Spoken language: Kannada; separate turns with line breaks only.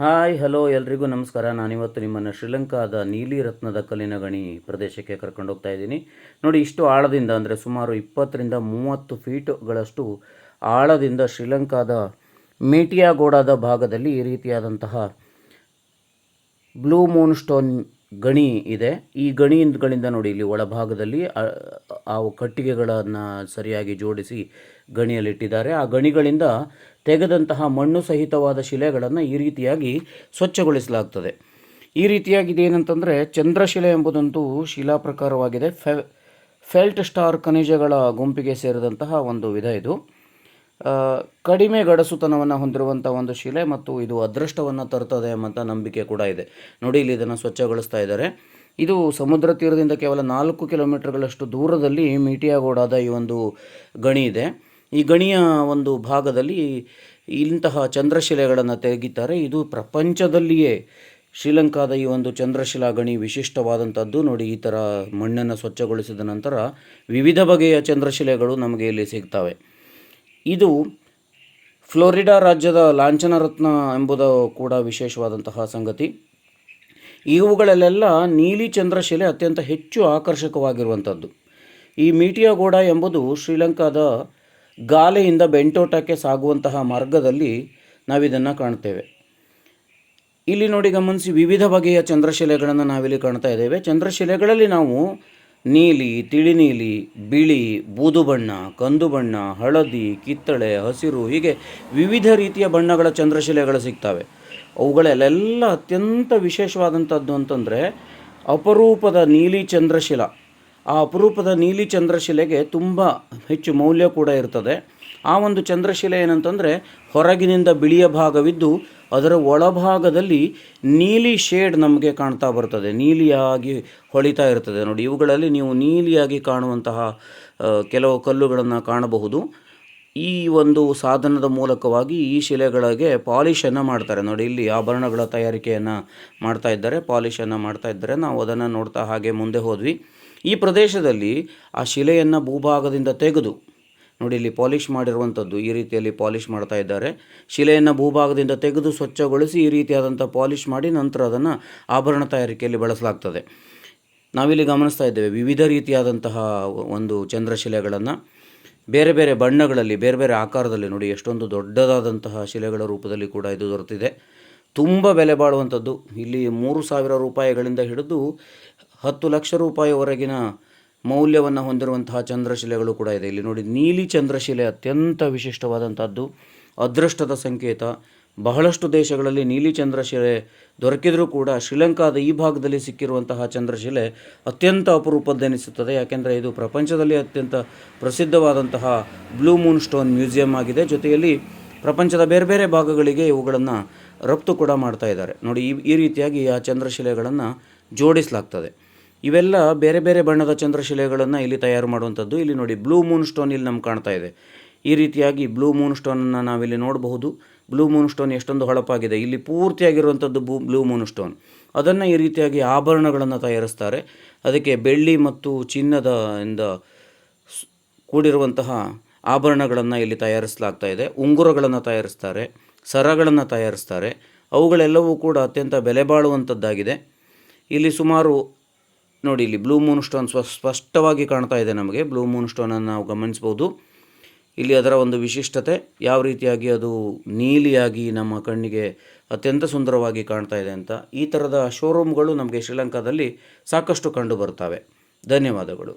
ಹಾಯ್, ಹಲೋ, ಎಲ್ರಿಗೂ ನಮಸ್ಕಾರ. ನಾನಿವತ್ತು ನಿಮ್ಮನ್ನು ಶ್ರೀಲಂಕಾದ ನೀಲಿ ರತ್ನದ ಕಲ್ಲಿನ ಗಣಿ ಪ್ರದೇಶಕ್ಕೆ ಕರ್ಕೊಂಡು ಹೋಗ್ತಾ ಇದ್ದೀನಿ. ನೋಡಿ, ಇಷ್ಟು ಆಳದಿಂದ, ಅಂದರೆ ಸುಮಾರು ಇಪ್ಪತ್ತರಿಂದ ಮೂವತ್ತು ಫೀಟ್ಗಳಷ್ಟು ಆಳದಿಂದ ಶ್ರೀಲಂಕಾದ ಮೇಟಿಯಾಗೋಡಾದ ಭಾಗದಲ್ಲಿ ಈ ರೀತಿಯಾದಂತಹ ಬ್ಲೂ ಮೂನ್ ಸ್ಟೋನ್ ಗಣಿ ಇದೆ. ಈ ಗಣಿಗಳಿಂದ ನೋಡಿ, ಇಲ್ಲಿ ಒಳಭಾಗದಲ್ಲಿ ಆ- ಕಟ್ಟಿಗೆಗಳನ್ನು ಸರಿಯಾಗಿ ಜೋಡಿಸಿ ಗಣಿಯಲ್ಲಿಟ್ಟಿದ್ದಾರೆ. ಆ ಗಣಿಗಳಿಂದ ತೆಗೆದಂತಹ ಮಣ್ಣು ಸಹಿತವಾದ ಶಿಲೆಗಳನ್ನು ಈ ರೀತಿಯಾಗಿ ಸ್ವಚ್ಛಗೊಳಿಸಲಾಗ್ತದೆ. ಈ ರೀತಿಯಾಗಿದೆ ಏನಂತಂದರೆ, ಚಂದ್ರಶಿಲೆ ಎಂಬುದಂತೂ ಶಿಲಾ ಪ್ರಕಾರವಾಗಿದೆ. ಫೆ, ಫೆಲ್ಟ್ ಸ್ಟಾರ್ ಖನಿಜಗಳ ಗುಂಪಿಗೆ ಸೇರಿದಂತಹ ಒಂದು ವಿಧ ಇದು. ಕಡಿಮೆ ಗಡಸುತನವನ್ನು ಹೊಂದಿರುವಂಥ ಒಂದು ಶಿಲೆ ಮತ್ತು ಇದು ಅದೃಷ್ಟವನ್ನು ತರ್ತದೆ ಎಂಬಂಥ ನಂಬಿಕೆ ಕೂಡ ಇದೆ. ನೋಡಿ, ಇಲ್ಲಿ ಇದನ್ನು ಸ್ವಚ್ಛಗೊಳಿಸ್ತಾ ಇದ್ದಾರೆ. ಇದು ಸಮುದ್ರ ತೀರದಿಂದ ಕೇವಲ ನಾಲ್ಕು ಕಿಲೋಮೀಟರ್ಗಳಷ್ಟು ದೂರದಲ್ಲಿ ಮೀಟಿಯಾಗೋಡಾದ ಈ ಒಂದು ಗಣಿ ಇದೆ. ಈ ಗಣಿಯ ಒಂದು ಭಾಗದಲ್ಲಿ ಇಂತಹ ಚಂದ್ರಶಿಲೆಗಳನ್ನು ತೆಗಿತಾರೆ ಇದು ಪ್ರಪಂಚದಲ್ಲಿಯೇ ಶ್ರೀಲಂಕಾದ ಈ ಒಂದು ಚಂದ್ರಶಿಲಾ ಗಣಿ ವಿಶಿಷ್ಟವಾದಂಥದ್ದು ನೋಡಿ, ಈ ಥರ ಮಣ್ಣನ್ನು ಸ್ವಚ್ಛಗೊಳಿಸಿದ ನಂತರ ವಿವಿಧ ಬಗೆಯ ಚಂದ್ರಶಿಲೆಗಳು ನಮಗೆ ಇಲ್ಲಿ ಸಿಗ್ತವೆ. ಇದು ಫ್ಲೋರಿಡಾ ರಾಜ್ಯದ ಲಾಂಛನರತ್ನ ಎಂಬುದು ಕೂಡ ವಿಶೇಷವಾದಂತಹ ಸಂಗತಿ. ಇವುಗಳಲ್ಲೆಲ್ಲ ನೀಲಿ ಚಂದ್ರಶಿಲೆ ಅತ್ಯಂತ ಹೆಚ್ಚು ಆಕರ್ಷಕವಾಗಿರುವಂಥದ್ದು. ಈ ಮೀಟಿಯಾಗೋಡ ಎಂಬುದು ಶ್ರೀಲಂಕಾದ ಗಾಲೆಯಿಂದ ಬೆಂಟೋಟಕ್ಕೆ ಸಾಗುವಂತಹ ಮಾರ್ಗದಲ್ಲಿ ನಾವಿದನ್ನು ಕಾಣ್ತೇವೆ ಇಲ್ಲಿ ನೋಡಿ ಗಮನಿಸಿ ವಿವಿಧ ಬಗೆಯ ಚಂದ್ರಶಿಲೆಗಳನ್ನು ನಾವಿಲ್ಲಿ ಕಾಣ್ತಾ ಇದ್ದೇವೆ. ಚಂದ್ರಶಿಲೆಗಳಲ್ಲಿ ನಾವು ನೀಲಿ, ತಿಳಿನೀಲಿ, ಬಿಳಿ ಬೂದು ಬಣ್ಣ ಕಂದು ಬಣ್ಣ ಹಳದಿ, ಕಿತ್ತಳೆ, ಹಸಿರು ಹೀಗೆ ವಿವಿಧ ರೀತಿಯ ಬಣ್ಣಗಳ ಚಂದ್ರಶಿಲೆಗಳು ಸಿಗ್ತವೆ. ಅವುಗಳಲ್ಲೆಲ್ಲ ಅತ್ಯಂತ ವಿಶೇಷವಾದಂಥದ್ದು ಅಂತಂದರೆ ಅಪರೂಪದ ನೀಲಿ ಚಂದ್ರಶಿಲ. ಆ ಅಪರೂಪದ ನೀಲಿ ಚಂದ್ರಶಿಲೆಗೆ ತುಂಬ ಹೆಚ್ಚು ಮೌಲ್ಯ ಕೂಡ ಇರ್ತದೆ. ಆ ಒಂದು ಚಂದ್ರಶಿಲೆ ಏನಂತಂದರೆ ಹೊರಗಿನಿಂದ ಬಿಳಿಯ ಭಾಗವಿದ್ದು ಅದರ ಒಳಭಾಗದಲ್ಲಿ ನೀಲಿ ಶೇಡ್ ನಮಗೆ ಕಾಣ್ತಾ ಬರ್ತದೆ. ನೀಲಿಯಾಗಿ ಹೊಳಿತಾ ಇರ್ತದೆ. ನೋಡಿ, ಇವುಗಳಲ್ಲಿ ನೀವು ನೀಲಿಯಾಗಿ ಕಾಣುವಂತಹ ಕೆಲವು ಕಲ್ಲುಗಳನ್ನು ಕಾಣಬಹುದು. ಈ ಒಂದು ಸಾಧನದ ಮೂಲಕವಾಗಿ ಈ ಶಿಲೆಗಳಿಗೆ ಪಾಲಿಷನ್ನು ಮಾಡ್ತಾರೆ. ನೋಡಿ, ಇಲ್ಲಿ ಆಭರಣಗಳ ತಯಾರಿಕೆಯನ್ನು ಮಾಡ್ತಾ ಇದ್ದಾರೆ. ಪಾಲಿಷನ್ನು ಮಾಡ್ತಾ ಇದ್ದಾರೆ. ನಾವು ಅದನ್ನು ನೋಡ್ತಾ ಹಾಗೆ ಮುಂದೆ ಹೋದ್ವಿ. ಈ ಪ್ರದೇಶದಲ್ಲಿ ಆ ಶಿಲೆಯನ್ನು ಭೂಭಾಗದಿಂದ ತೆಗೆದು ನೋಡಿ, ಇಲ್ಲಿ ಪಾಲಿಷ್ ಮಾಡಿರುವಂಥದ್ದು ಈ ರೀತಿಯಲ್ಲಿ ಪಾಲಿಷ್ ಮಾಡ್ತಾ ಇದ್ದಾರೆ. ಶಿಲೆಯನ್ನು ಭೂಭಾಗದಿಂದ ತೆಗೆದು ಸ್ವಚ್ಛಗೊಳಿಸಿ ಈ ರೀತಿಯಾದಂಥ ಪಾಲಿಷ್ ಮಾಡಿ ನಂತರ ಅದನ್ನು ಆಭರಣ ತಯಾರಿಕೆಯಲ್ಲಿ ಬಳಸಲಾಗ್ತದೆ. ನಾವಿಲ್ಲಿ ಗಮನಿಸ್ತಾ ಇದ್ದೇವೆ, ವಿವಿಧ ರೀತಿಯಾದಂತಹ ಒಂದು ಚಂದ್ರಶಿಲೆಗಳನ್ನು ಬೇರೆ ಬೇರೆ ಬಣ್ಣಗಳಲ್ಲಿ, ಬೇರೆ ಬೇರೆ ಆಕಾರದಲ್ಲಿ ನೋಡಿ, ಎಷ್ಟೊಂದು ದೊಡ್ಡದಾದಂತಹ ಶಿಲೆಗಳ ರೂಪದಲ್ಲಿ ಕೂಡ ಇದು ದೊರೆತಿದೆ. ತುಂಬ ಬೆಲೆ ಬಾಳುವಂಥದ್ದು. ಇಲ್ಲಿ ಮೂರು ಸಾವಿರ ರೂಪಾಯಿಗಳಿಂದ ಹಿಡಿದು ಹತ್ತು ಲಕ್ಷ ರೂಪಾಯಿವರೆಗಿನ ಮೌಲ್ಯವನ್ನು ಹೊಂದಿರುವಂತಹ ಚಂದ್ರಶಿಲೆಗಳು ಕೂಡ ಇದೆ. ಇಲ್ಲಿ ನೋಡಿ, ನೀಲಿ ಚಂದ್ರಶಿಲೆ ಅತ್ಯಂತ ವಿಶಿಷ್ಟವಾದಂಥದ್ದು. ಅದೃಷ್ಟದ ಸಂಕೇತ. ಬಹಳಷ್ಟು ದೇಶಗಳಲ್ಲಿ ನೀಲಿ ಚಂದ್ರಶಿಲೆ ದೊರಕಿದರೂ ಕೂಡ ಶ್ರೀಲಂಕಾದ ಈ ಭಾಗದಲ್ಲಿ ಸಿಕ್ಕಿರುವಂತಹ ಚಂದ್ರಶಿಲೆ ಅತ್ಯಂತ ಅಪರೂಪದ್ದೆನಿಸುತ್ತದೆ. ಯಾಕೆಂದರೆ ಇದು ಪ್ರಪಂಚದಲ್ಲಿ ಅತ್ಯಂತ ಪ್ರಸಿದ್ಧವಾದಂತಹ ಬ್ಲೂ ಮೂನ್ ಸ್ಟೋನ್ ಮ್ಯೂಸಿಯಂ ಆಗಿದೆ. ಜೊತೆಯಲ್ಲಿ ಪ್ರಪಂಚದ ಬೇರೆ ಬೇರೆ ಭಾಗಗಳಿಗೆ ಇವುಗಳನ್ನು ರಫ್ತು ಕೂಡ ಮಾಡ್ತಾ ಇದ್ದಾರೆ. ನೋಡಿ, ಈ ಈ ರೀತಿಯಾಗಿ ಆ ಚಂದ್ರಶಿಲೆಗಳನ್ನು ಜೋಡಿಸಲಾಗ್ತದೆ. ಇವೆಲ್ಲ ಬೇರೆ ಬೇರೆ ಬಣ್ಣದ ಚಂದ್ರಶಿಲೆಗಳನ್ನು ಇಲ್ಲಿ ತಯಾರು ಮಾಡುವಂಥದ್ದು. ಇಲ್ಲಿ ನೋಡಿ ಬ್ಲೂ ಮೂನ್ ಸ್ಟೋನ್ ಇಲ್ಲಿ ನಮ್ಗೆ ಕಾಣ್ತಾ ಇದೆ. ಈ ರೀತಿಯಾಗಿ ಬ್ಲೂ ಮೂನ್ ಸ್ಟೋನನ್ನು ನಾವಿಲ್ಲಿ ನೋಡಬಹುದು. ಬ್ಲೂ ಮೂನ್ ಸ್ಟೋನ್ ಎಷ್ಟೊಂದು ಹೊಳಪಾಗಿದೆ. ಇಲ್ಲಿ ಪೂರ್ತಿಯಾಗಿರುವಂಥದ್ದು ಬೂ ಬ್ಲೂ ಮೂನ್ ಸ್ಟೋನ್. ಅದನ್ನು ಈ ರೀತಿಯಾಗಿ ಆಭರಣಗಳನ್ನು ತಯಾರಿಸ್ತಾರೆ. ಅದಕ್ಕೆ ಬೆಳ್ಳಿ ಮತ್ತು ಚಿನ್ನದ ಇಂದ ಕೂಡಿರುವಂತಹ ಆಭರಣಗಳನ್ನು ಇಲ್ಲಿ ತಯಾರಿಸಲಾಗ್ತಾ ಇದೆ. ಉಂಗುರಗಳನ್ನು ತಯಾರಿಸ್ತಾರೆ. ಸರಗಳನ್ನು ತಯಾರಿಸ್ತಾರೆ. ಅವುಗಳೆಲ್ಲವೂ ಕೂಡ ಅತ್ಯಂತ ಬೆಲೆ ಬಾಳುವಂಥದ್ದಾಗಿದೆ. ಇಲ್ಲಿ ಸುಮಾರು ನೋಡಿ, ಇಲ್ಲಿ ಬ್ಲೂ ಮೂನ್ ಸ್ಟೋನ್ ಸ್ವ ಸ್ಪಷ್ಟವಾಗಿ ಕಾಣ್ತಾ ಇದೆ ನಮಗೆ. ಬ್ಲೂ ಮೂನ್ ಸ್ಟೋನನ್ನು ನಾವು ಗಮನಿಸ್ಬೋದು. ಇಲ್ಲಿ ಅದರ ಒಂದು ವಿಶಿಷ್ಟತೆ, ಯಾವ ರೀತಿಯಾಗಿ ಅದು ನೀಲಿಯಾಗಿ ನಮ್ಮ ಕಣ್ಣಿಗೆ ಅತ್ಯಂತ ಸುಂದರವಾಗಿ ಕಾಣ್ತಾ ಇದೆ ಅಂತ. ಈ ಥರದ ಶೋರೂಮ್ಗಳು ನಮಗೆ ಶ್ರೀಲಂಕಾದಲ್ಲಿ ಸಾಕಷ್ಟು ಕಂಡು ಬರ್ತವೆ ಧನ್ಯವಾದಗಳು.